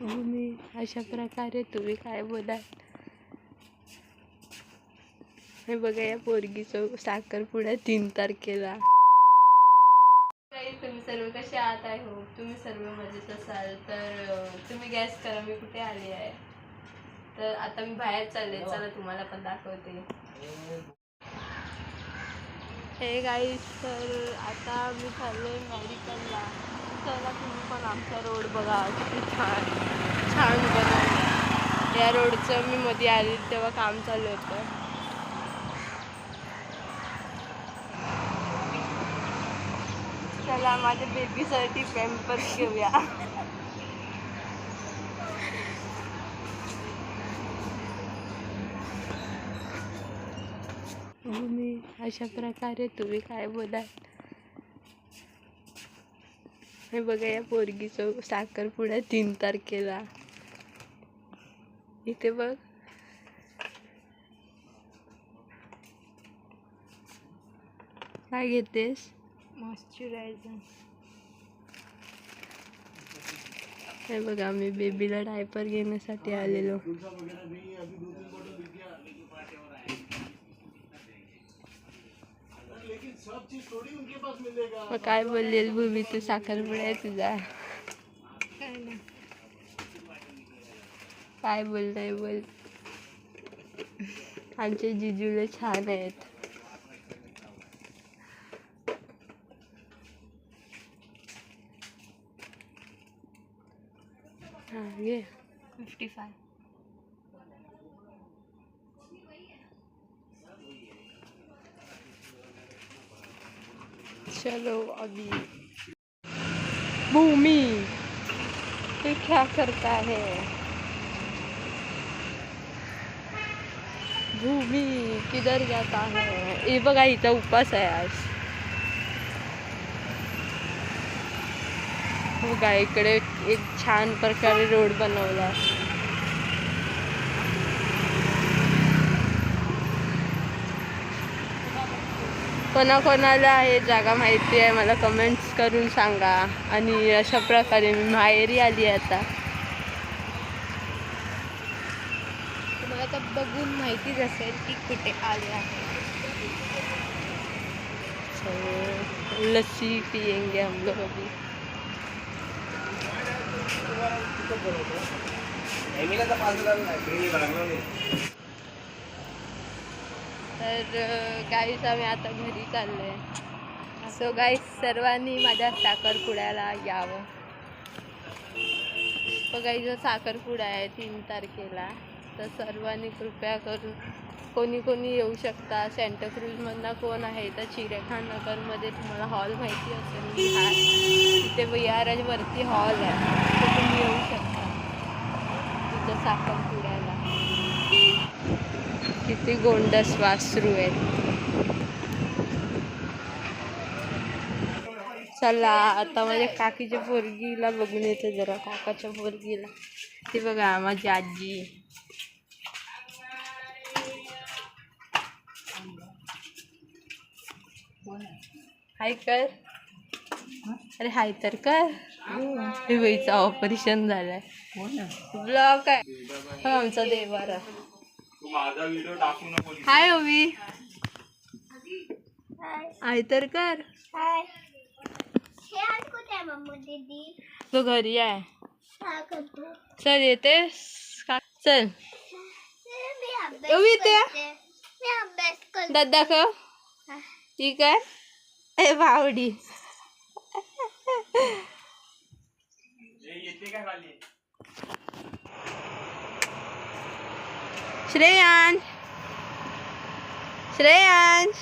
भूमी अशा प्रकारे तुम्ही काय बोलाल? हे बघा या पोरगीचं साखरपुडा तीन तारखेला. तुम्ही सर्व कसे आहात? आहे हो तुम्ही सर्व मजेत असाल. तर तुम्ही गॅस करा मी कुठे आली आहे? तर आता मी बाहेर चालले. चला तुम्हाला पण दाखवते. हे गाईस तर आता मी चालले मेडिकलला चला तुम्ही पण आमचा रोड बघा किती छान छान बनवला. या रोडचं मी मध्ये आली तेव्हा काम चालू होतं. चला माझ्या बेबीसाठी पॅम्पर्स घेऊया. हो, अशा प्रकारे तुम्ही काय बोलाल? हे बघा या पोरगीचं साखरपुडा तीन तारखेला. इथे बघ. काय घेतेस? मॉइश्चरायझर. हे बघा आम्ही बेबीला डायपर घेण्यासाठी आलेलो. मग काय बोललेल भूमी तू साखरपुडा आहे तुझा? काय नाही. काय बोलताय बोल. आमचे जिजूले छान आहेत. हा घे. फिफ्टी फाय चलो अभी भूमि ये क्या करता है? भूमि किधर जाता है? ये बघा इथं उपास आहे आज. बघा इकडे एक छान प्रकारे रोड बनवला. कोणाकोणाला हे जागा माहिती आहे मला कमेंट्स करून सांगा. आणि अशा प्रकारे मी माहेरी आली आहे आता. तुम्हाला तर बघून माहितीच असेल की कुठे आले आहे. हो, लस्सी पियेंगे हम लोग अभी. तर तर गाईस आम्ही आता घरी चाललोय. सो गाईस सर्वांनी माझ्या साखरपुड्याला यावं. बघायचं साखरपुडा आहे तीन तारखेला तर सर्वांनी कृपया करून कोणी कोणी येऊ शकता. सेंटाक्रूजमधनं कोण आहे तर चिरेखान नगरमध्ये तुम्हाला हॉल माहिती असेल. विहार तिथे विहारावरती हॉल आहे. तर तुम्ही येऊ शकता. तिथं साखरपुडा किती गोंडस वासरू आहेत. चला आता माझ्या काकीच्या पोरगीला बघून येते जरा काकाच्या पोरगीला. ती बघा माझी आजी. हाय कर. अरे हाय तर कर. हे बाईचं ऑपरेशन झालंय. ब्लॉक आहे. हा आमचा देवारा हाय ओवी. हाय. तर कर. हाय. हे आज कुठे आहे मम्मी दीदी? तो घरी आहे. काय करतो. चल येतेस का? चल. मी अभ्यास ओवी ते करते. मी अभ्यास करते. दादा का ठीक आहे ए बावडी. श्रेयांश. श्रेयांश.